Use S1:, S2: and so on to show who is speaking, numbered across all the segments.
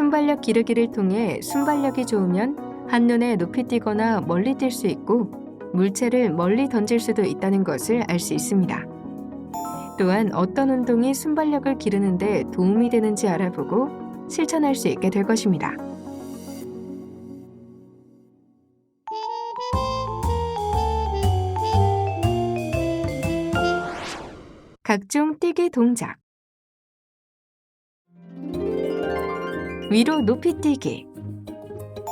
S1: 순발력 기르기를 통해 순발력이 좋으면 한눈에 높이 뛰거나 멀리 뛸 수 있고 물체를 멀리 던질 수도 있다는 것을 알 수 있습니다. 또한 어떤 운동이 순발력을 기르는데 도움이 되는지 알아보고 실천할 수 있게 될 것입니다. 각종 뛰기 동작 위로 높이 뛰기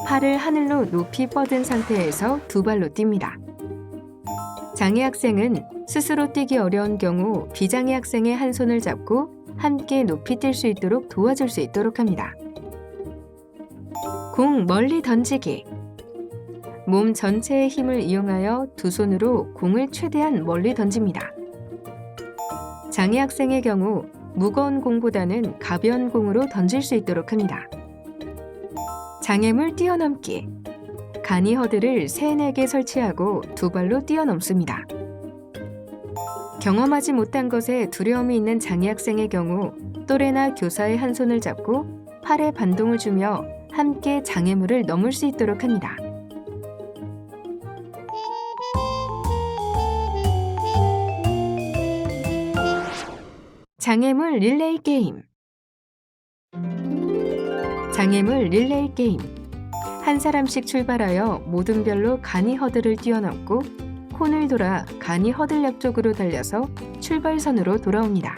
S1: 팔을 하늘로 높이 뻗은 상태에서 두 발로 뜁니다. 장애 학생은 스스로 뛰기 어려운 경우 비장애 학생의 한 손을 잡고 함께 높이 뛸 수 있도록 도와줄 수 있도록 합니다. 공 멀리 던지기 몸 전체의 힘을 이용하여 두 손으로 공을 최대한 멀리 던집니다. 장애 학생의 경우 무거운 공보다는 가벼운 공으로 던질 수 있도록 합니다. 장애물 뛰어넘기 간이 허드를 세네 개 설치하고 두 발로 뛰어넘습니다. 경험하지 못한 것에 두려움이 있는 장애 학생의 경우 또래나 교사의 한 손을 잡고 팔에 반동을 주며 함께 장애물을 넘을 수 있도록 합니다. 장애물 릴레이 게임 장애물 릴레이 게임 한 사람씩 출발하여 모든 별로 간이 허들을 뛰어넘고 콘을 돌아 간이 허들 옆쪽으로 달려서 출발선으로 돌아옵니다.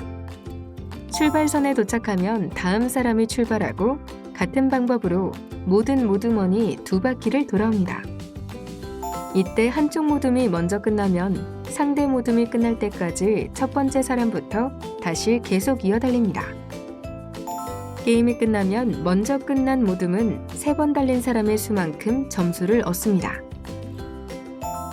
S1: 출발선에 도착하면 다음 사람이 출발하고 같은 방법으로 모든 모둠원이 두 바퀴를 돌아옵니다. 이때 한쪽 모둠이 먼저 끝나면 상대 모둠이 끝날 때까지 첫 번째 사람부터 다시 계속 이어달립니다. 게임이 끝나면 먼저 끝난 모둠은 세 번 달린 사람의 수만큼 점수를 얻습니다.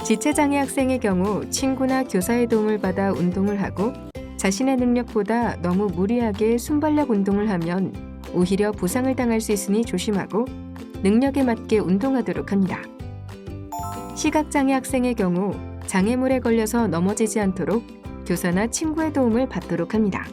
S1: 지체장애 학생의 경우 친구나 교사의 도움을 받아 운동을 하고 자신의 능력보다 너무 무리하게 순발력 운동을 하면 오히려 부상을 당할 수 있으니 조심하고 능력에 맞게 운동하도록 합니다. 시각장애 학생의 경우 장애물에 걸려서 넘어지지 않도록 교사나 친구의 도움을 받도록 합니다.